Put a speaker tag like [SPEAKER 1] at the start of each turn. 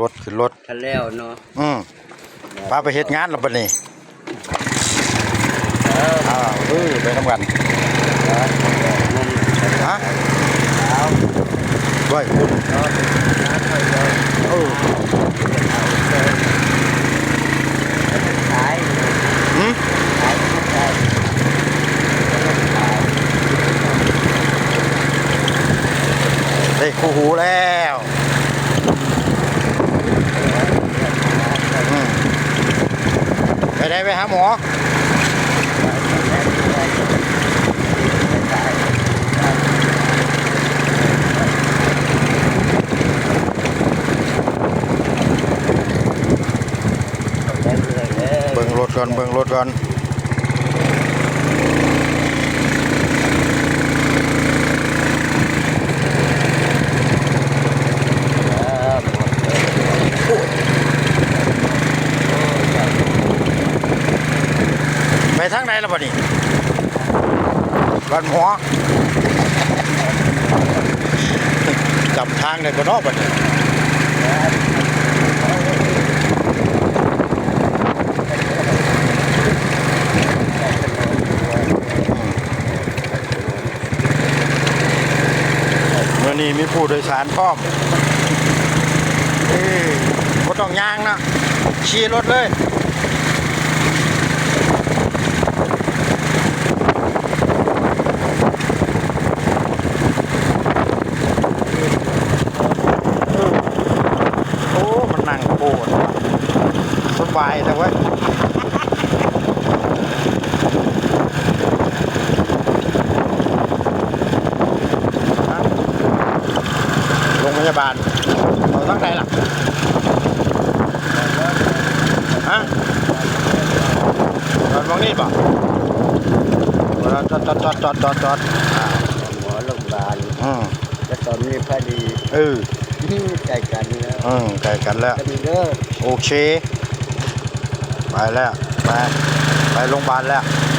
[SPEAKER 1] รถขึ้นรถ
[SPEAKER 2] ทะแล้วเนาะ
[SPEAKER 1] อืมพาไปเฮ็ดงานแล้วปะนี่
[SPEAKER 2] เออ
[SPEAKER 1] อ้าวเออไปทำกัน
[SPEAKER 2] งม
[SPEAKER 1] ฮะ
[SPEAKER 2] เอา
[SPEAKER 1] ด้วยคุณ
[SPEAKER 2] เนาะน้ำค่อยเลย
[SPEAKER 1] เออ
[SPEAKER 2] เอาเลยขาย
[SPEAKER 1] หืม
[SPEAKER 2] ขายไม่ได้ขาย
[SPEAKER 1] ได้คู่หูแล้วอืม ไปได้ไปหาหมอ
[SPEAKER 2] ได้เลยเลย
[SPEAKER 1] เบิ่งรถก่อนเบิ่งรถก่อน
[SPEAKER 2] เออหมดเลย
[SPEAKER 1] ไป ทางไหนแล้วปะนี่บ้านหมอจับทางเลยก็นอกปะนี่เมื่อนี้มีผู้โดยสารพร้อมเอ้ยบ่ต้องย่างนะขี่รถเลย โอ้ มันนั่ง โปดสบายแต่ว่าโรงพยาบาลเอาทั้งไหล่ะฮะจอดตรงนี้ป่ะจอดจอดจอดจอดจอดจอด
[SPEAKER 2] หมอโรงพยาบาล
[SPEAKER 1] อืม
[SPEAKER 2] แล้วตอนนี้พอดี
[SPEAKER 1] เออ
[SPEAKER 2] ใกล้กันแล้ว
[SPEAKER 1] อืมใกล้กันแล้ว
[SPEAKER 2] จะมีเด้อ
[SPEAKER 1] โอเค ไปแล้ว ไป ไปโรงพยาบาลแล้ว
[SPEAKER 2] เ